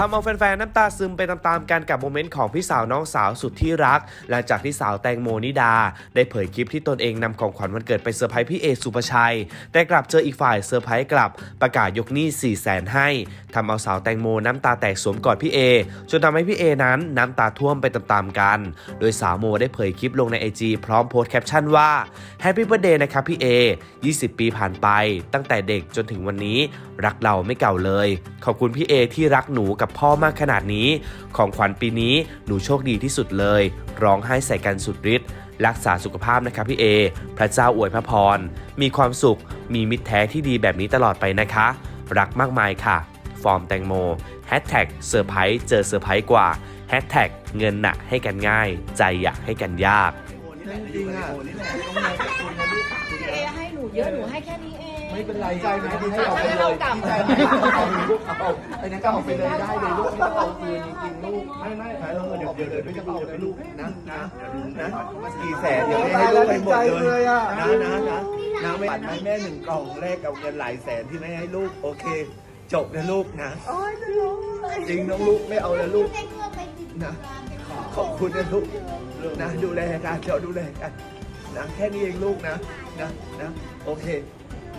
ทำเอาแฟนๆ น้ำตาซึมไปตามๆกันกับโมเมนต์ของพี่สาวน้องสาวสุดที่รัก หลังจากที่สาวแตงโมนิดา ได้เผยคลิปที่ตนเองนำของขวัญวันเกิดไปเซอร์ไพรส์พี่เอสุภชัย แต่กลับเจออีกฝ่ายเซอร์ไพรส์กลับประกาศยกหนี้4 0 0แสนให้ทำเอาสาวแตงโมน้ำตาแตกสวมกอดพี่เอจนทำให้พี่เอนั้นน้ำตาท่วมไปตามๆกัน โดยสาวโมได้เผยคลิปลงในไอจีพร้อมโพสต์แคปชั่นว่า Happy Birthday นะครับพี่เอ20 ปีผ่านไป ตั้งแต่เด็กจนถึงวันนี้รักเราไม่เก่าเลย ขอบคุณพี่เอที่รักหนูกับพ่อมากขนาดนี้ ของขวัญปีนี้หนูโชคดีที่สุดเลย ร้องไห้ใส่กันสุดฤทธิ์รักษาสุขภาพนะครับพี่เอ พระเจ้าอวยพระพร มีความสุข มีมิตรแท้ที่ดีแบบนี้ตลอดไปนะคะ รักมากมายค่ะ ฟอร์มแตงโมแฮชแท็กเซอร์ไพรส์เจอเซอร์ไพรส์กว่าแฮชแท็กเงินหนักให้กันง่าย ใจอยากให้กันยาก จริงอะต้องมาขอบคุณนะลูกพี่เอให้หนูเยอะหนูให้แค่นี้เอง ไม่เป็นไรใจนะที่ให้เราไปเลยที่ใจไม่เอาลูกเอาไอ้นั่นก็เอาไปเลยได้เลยลูกไม่ต้องเอาคืนจริงๆลูกไม่ไม่ไม่เราเดี๋ยวเดี๋ยวเดี๋ยวไม่ต้องเอาเลยลูกนะนะนะกี่แสนเดี๋ยวให้ลูกไปหมดเลยนะนะนะนะไม่ปัดให้แม่หนึ่งกล่องแรกกับเงินหลายแสนที่แม่ให้ลูกโอเค จบนะลูกนะจริงน้องลูกไม่เอาแล้วลูกนะขอบคุณนะลูกนะดูแลกันเราดูแลกันนะแค่นี้เองลูกนะนะนะโอเค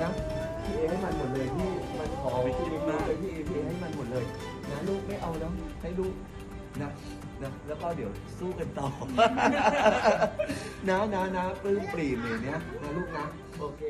นะพี่เอให้มันหมดเลยพี่มันขอพี่เอมาเลยพี่เอพี่เอให้มันหมดเลยนะลูกไม่เอาแล้วให้ลูกนะนะแล้วก็เดี๋ยวสู้กันต่อ นะนะนะปลื้มปรีมเลยเนี้ยนะลูกนะ โอเค